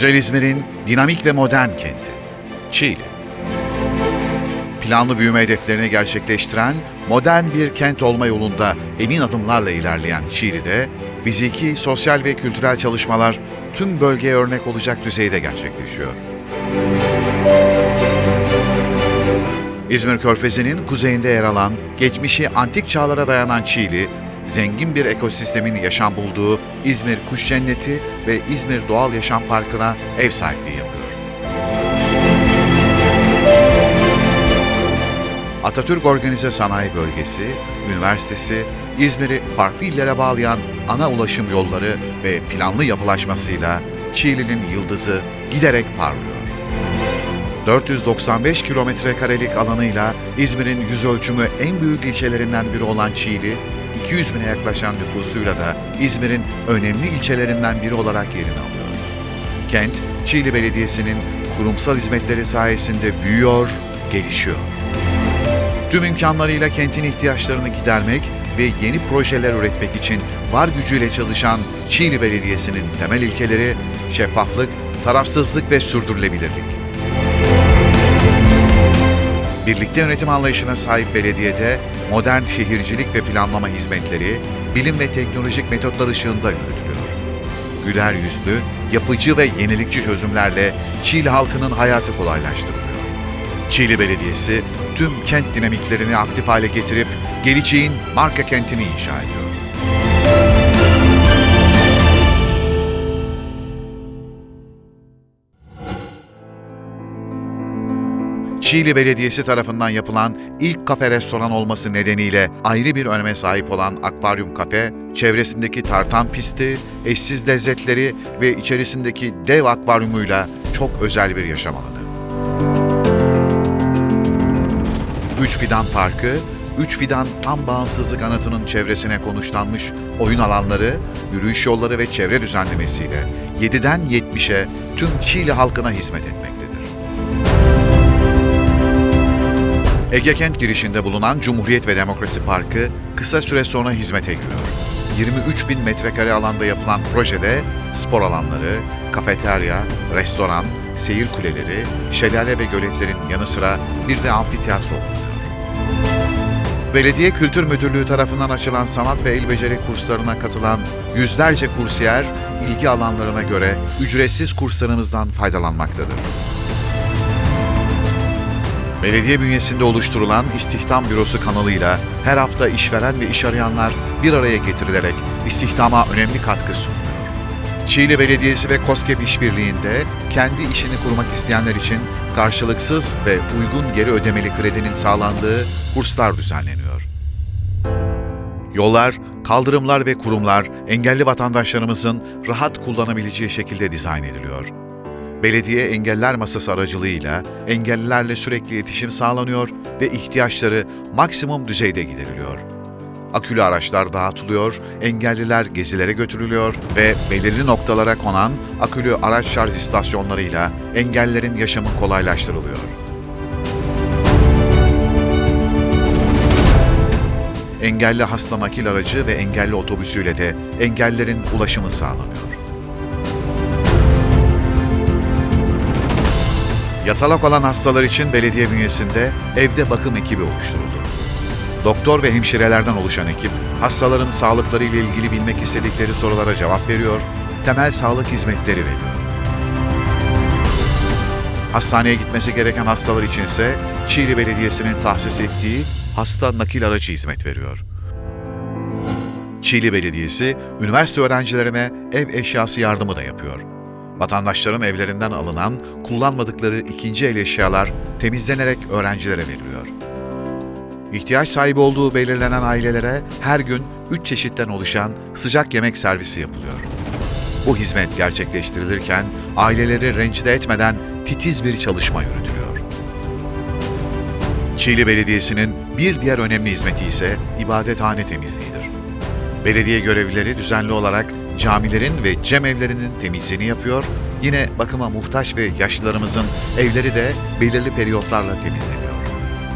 Güzel İzmir'in dinamik ve modern kenti. Çiğli. Planlı büyüme hedeflerini gerçekleştiren modern bir kent olma yolunda emin adımlarla ilerleyen Çiğli'de fiziki, sosyal ve kültürel çalışmalar tüm bölgeye örnek olacak düzeyde gerçekleşiyor. İzmir Körfezi'nin kuzeyinde yer alan, geçmişi antik çağlara dayanan Çiğli, zengin bir ekosistemin yaşam bulduğu İzmir Kuş Cenneti ve İzmir Doğal Yaşam Parkı'na ev sahipliği yapıyor. Atatürk Organize Sanayi Bölgesi, Üniversitesi, İzmir'i farklı illere bağlayan ana ulaşım yolları ve planlı yapılaşmasıyla Çiğli'nin yıldızı giderek parlıyor. 495 kilometre karelik alanıyla İzmir'in yüz ölçümü en büyük ilçelerinden biri olan Çiğli, 200 bine yaklaşan nüfusuyla da İzmir'in önemli ilçelerinden biri olarak yerini alıyor. Kent, Çiğli Belediyesi'nin kurumsal hizmetleri sayesinde büyüyor, gelişiyor. Tüm imkanlarıyla kentin ihtiyaçlarını gidermek ve yeni projeler üretmek için var gücüyle çalışan Çiğli Belediyesi'nin temel ilkeleri şeffaflık, tarafsızlık ve sürdürülebilirlik. Birlikte yönetim anlayışına sahip belediyede modern şehircilik ve planlama hizmetleri bilim ve teknolojik metotlar ışığında yürütülüyor. Güler yüzlü, yapıcı ve yenilikçi çözümlerle Çiğli halkının hayatı kolaylaştırılıyor. Çiğli Belediyesi tüm kent dinamiklerini aktif hale getirip geleceğin marka kentini inşa ediyor. Çiğli Belediyesi tarafından yapılan ilk kafe restoran olması nedeniyle ayrı bir öneme sahip olan Akvaryum Kafe, çevresindeki tartan pisti, eşsiz lezzetleri ve içerisindeki dev akvaryumuyla çok özel bir yaşam alanı. Üç Fidan Parkı, Üç Fidan tam bağımsızlık anıtının çevresine konuşlanmış oyun alanları, yürüyüş yolları ve çevre düzenlemesiyle 7'den 70'e tüm Çiğli halkına hizmet etmektedir. Ege Kent girişinde bulunan Cumhuriyet ve Demokrasi Parkı kısa süre sonra hizmete giriyor. 23 bin metrekare alanda yapılan projede spor alanları, kafeterya, restoran, seyir kuleleri, şelale ve göletlerin yanı sıra bir de amfiteyatro bulunuyor. Belediye Kültür Müdürlüğü tarafından açılan sanat ve el beceri kurslarına katılan yüzlerce kursiyer, ilgi alanlarına göre ücretsiz kurslarımızdan faydalanmaktadır. Belediye bünyesinde oluşturulan İstihdam Bürosu kanalıyla her hafta işveren ve iş arayanlar bir araya getirilerek istihdama önemli katkı sunuyor. Çiğli Belediyesi ve KOSGEB işbirliğinde kendi işini kurmak isteyenler için karşılıksız ve uygun geri ödemeli kredinin sağlandığı kurslar düzenleniyor. Yollar, kaldırımlar ve kurumlar engelli vatandaşlarımızın rahat kullanabileceği şekilde dizayn ediliyor. Belediye Engeller Masası aracılığıyla engellilerle sürekli iletişim sağlanıyor ve ihtiyaçları maksimum düzeyde gideriliyor. Akülü araçlar dağıtılıyor, engelliler gezilere götürülüyor ve belirli noktalara konan akülü araç şarj istasyonlarıyla engellilerin yaşamı kolaylaştırılıyor. Engelli hasta nakil aracı ve engelli otobüsüyle de engellilerin ulaşımı sağlanıyor. Yatalak olan hastalar için belediye bünyesinde evde bakım ekibi oluşturuldu. Doktor ve hemşirelerden oluşan ekip, hastaların sağlıkları ile ilgili bilmek istedikleri sorulara cevap veriyor, temel sağlık hizmetleri veriyor. Hastaneye gitmesi gereken hastalar içinse Çiğli Belediyesi'nin tahsis ettiği hasta nakil aracı hizmet veriyor. Çiğli Belediyesi, üniversite öğrencilerine ev eşyası yardımı da yapıyor. Vatandaşların evlerinden alınan, kullanmadıkları ikinci el eşyalar temizlenerek öğrencilere veriliyor. İhtiyaç sahibi olduğu belirlenen ailelere her gün 3 çeşitten oluşan sıcak yemek servisi yapılıyor. Bu hizmet gerçekleştirilirken aileleri rencide etmeden titiz bir çalışma yürütülüyor. Çiğli Belediyesi'nin bir diğer önemli hizmeti ise ibadethane temizliğidir. Belediye görevlileri düzenli olarak camilerin ve cemevlerinin temizliğini yapıyor, yine bakıma muhtaç ve yaşlılarımızın evleri de belirli periyotlarla temizleniyor.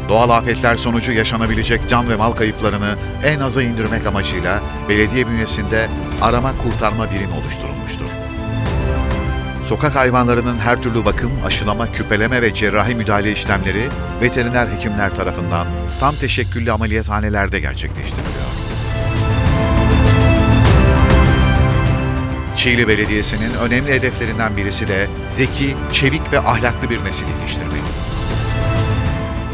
Doğal afetler sonucu yaşanabilecek can ve mal kayıplarını en aza indirmek amacıyla belediye bünyesinde arama kurtarma birimi oluşturulmuştur. Sokak hayvanlarının her türlü bakım, aşılama, küpeleme ve cerrahi müdahale işlemleri veteriner hekimler tarafından tam teşekküllü ameliyathanelerde gerçekleştiriliyor. Çiğli Belediyesi'nin önemli hedeflerinden birisi de zeki, çevik ve ahlaklı bir nesil yetiştirmek.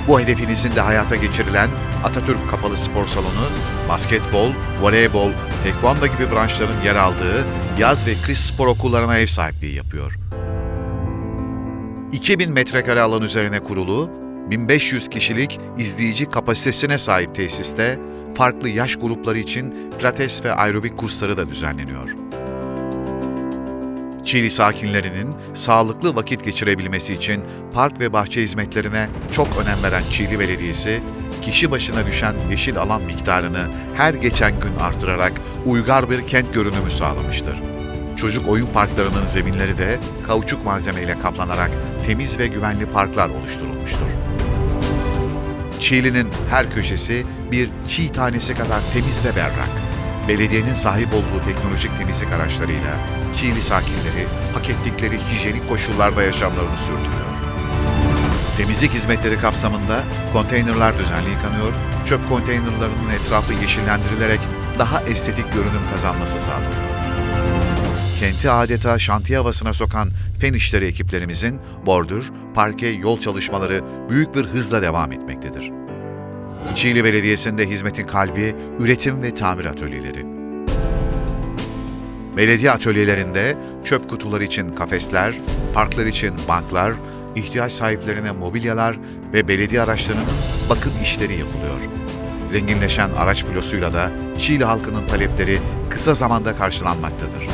Bu hedefinizin de hayata geçirilen Atatürk Kapalı Spor Salonu, basketbol, voleybol, tekvando gibi branşların yer aldığı yaz ve kış spor okullarına ev sahipliği yapıyor. 2000 metrekare alan üzerine kurulu, 1500 kişilik izleyici kapasitesine sahip tesiste farklı yaş grupları için pilates ve aerobik kursları da düzenleniyor. Çiğli sakinlerinin sağlıklı vakit geçirebilmesi için park ve bahçe hizmetlerine çok önem veren Çiğli Belediyesi, kişi başına düşen yeşil alan miktarını her geçen gün artırarak uygar bir kent görünümü sağlamıştır. Çocuk oyun parklarının zeminleri de kauçuk malzemeyle kaplanarak temiz ve güvenli parklar oluşturulmuştur. Çiğli'nin her köşesi bir çiğ tanesi kadar temiz ve berrak. Belediyenin sahip olduğu teknolojik temizlik araçlarıyla Çiğli sakinleri hak ettikleri hijyenik koşullarda yaşamlarını sürdürüyor. Temizlik hizmetleri kapsamında konteynerlar düzenli yıkanıyor, çöp konteynerlarının etrafı yeşillendirilerek daha estetik görünüm kazanması sağlanıyor. Kenti adeta şantiye havasına sokan fen işleri ekiplerimizin bordür, parke, yol çalışmaları büyük bir hızla devam etmektedir. Çiğli Belediyesi'nde hizmetin kalbi üretim ve tamir atölyeleri. Belediye atölyelerinde çöp kutuları için kafesler, parklar için banklar, ihtiyaç sahiplerine mobilyalar ve belediye araçlarının bakım işleri yapılıyor. Zenginleşen araç filosuyla da Çiğli halkının talepleri kısa zamanda karşılanmaktadır.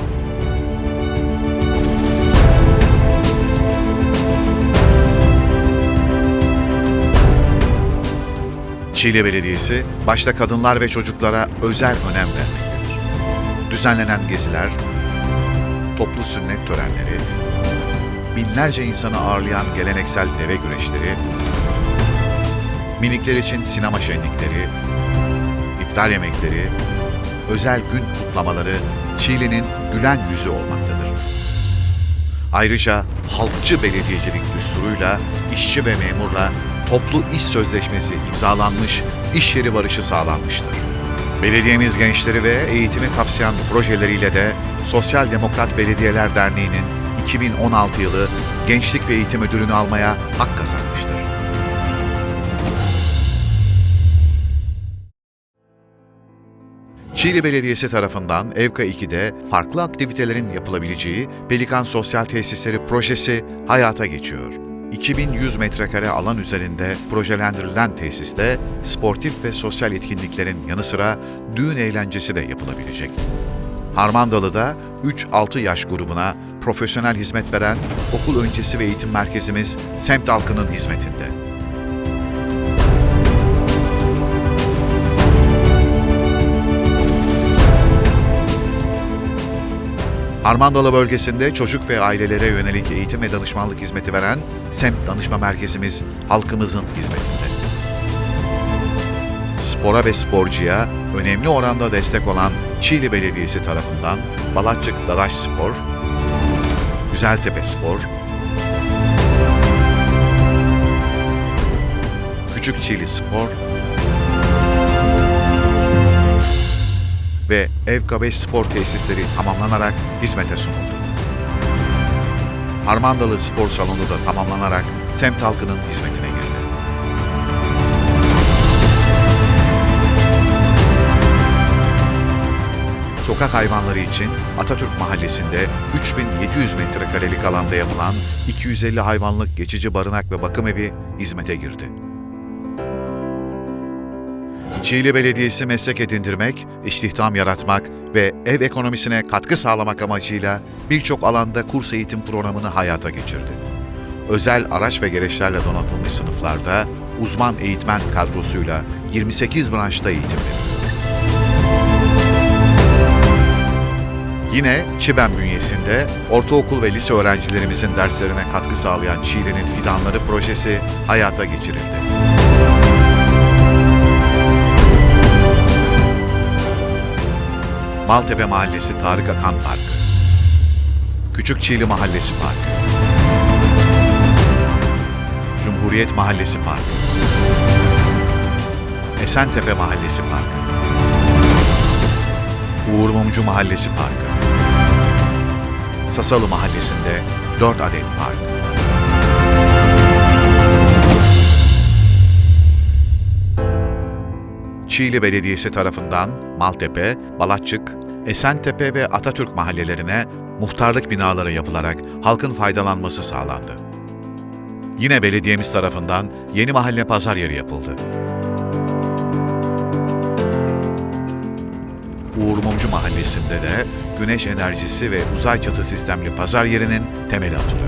Çiğli Belediyesi, başta kadınlar ve çocuklara özel önem vermektedir. Düzenlenen geziler, toplu sünnet törenleri, binlerce insanı ağırlayan geleneksel deve güreşleri, minikler için sinema şenlikleri, iftar yemekleri, özel gün kutlamaları Çiğli'nin gülen yüzü olmaktadır. Ayrıca halkçı belediyecilik düsturuyla işçi ve memurla toplu iş sözleşmesi imzalanmış, iş yeri barışı sağlanmıştır. Belediyemiz gençleri ve eğitimi kapsayan projeleriyle de Sosyal Demokrat Belediyeler Derneği'nin 2016 yılı Gençlik ve Eğitim Ödülünü almaya hak kazanmıştır. Çiğli Belediyesi tarafından Evka 2'de farklı aktivitelerin yapılabileceği Pelikan Sosyal Tesisleri projesi hayata geçiyor. 2100 metrekare alan üzerinde projelendirilen tesiste sportif ve sosyal etkinliklerin yanı sıra düğün eğlencesi de yapılabilecek. Harmandalı'da 3-6 yaş grubuna profesyonel hizmet veren okul öncesi ve eğitim merkezimiz semt halkının hizmetinde. Harmandalı bölgesinde çocuk ve ailelere yönelik eğitim ve danışmanlık hizmeti veren semt danışma merkezimiz halkımızın hizmetinde. Spora ve sporcuya önemli oranda destek olan Çiğli Belediyesi tarafından Balatçık Dadaş Spor, Güzeltepe Spor, Küçük Çiğli Spor ve Evka 5 spor tesisleri tamamlanarak hizmete sunuldu. Harmandalı Spor Salonu da tamamlanarak semt halkının hizmetine girdi. Sokak hayvanları için Atatürk Mahallesi'nde 3700 metrekarelik alanda yapılan 250 hayvanlık geçici barınak ve bakım evi hizmete girdi. Çiğli Belediyesi meslek edindirmek, istihdam yaratmak ve ev ekonomisine katkı sağlamak amacıyla birçok alanda kurs eğitim programını hayata geçirdi. Özel araç ve gereçlerle donatılmış sınıflarda uzman eğitmen kadrosuyla 28 branşta eğitim. Yine Çiben bünyesinde ortaokul ve lise öğrencilerimizin derslerine katkı sağlayan Çiğli'nin Fidanları projesi hayata geçirildi. Maltepe Mahallesi Tarık Akan Parkı Küçük Çiğli Mahallesi Parkı. Cumhuriyet Mahallesi Parkı. Esentepe Mahallesi Parkı. Uğur Mumcu Mahallesi Parkı. Sasalı Mahallesi'nde 4 adet park. Çiğli Belediyesi tarafından Maltepe, Balatçık, Esentepe ve Atatürk mahallelerine muhtarlık binaları yapılarak halkın faydalanması sağlandı. Yine belediyemiz tarafından yeni mahalle pazar yeri yapıldı. Uğur Mumcu Mahallesi'nde de güneş enerjisi ve uzay çatı sistemli pazar yerinin temeli atılıyor.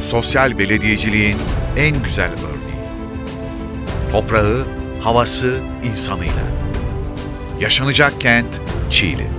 Sosyal belediyeciliğin en güzel örneği. Toprağı, havası, insanıyla. Yaşanacak kent Çiğli.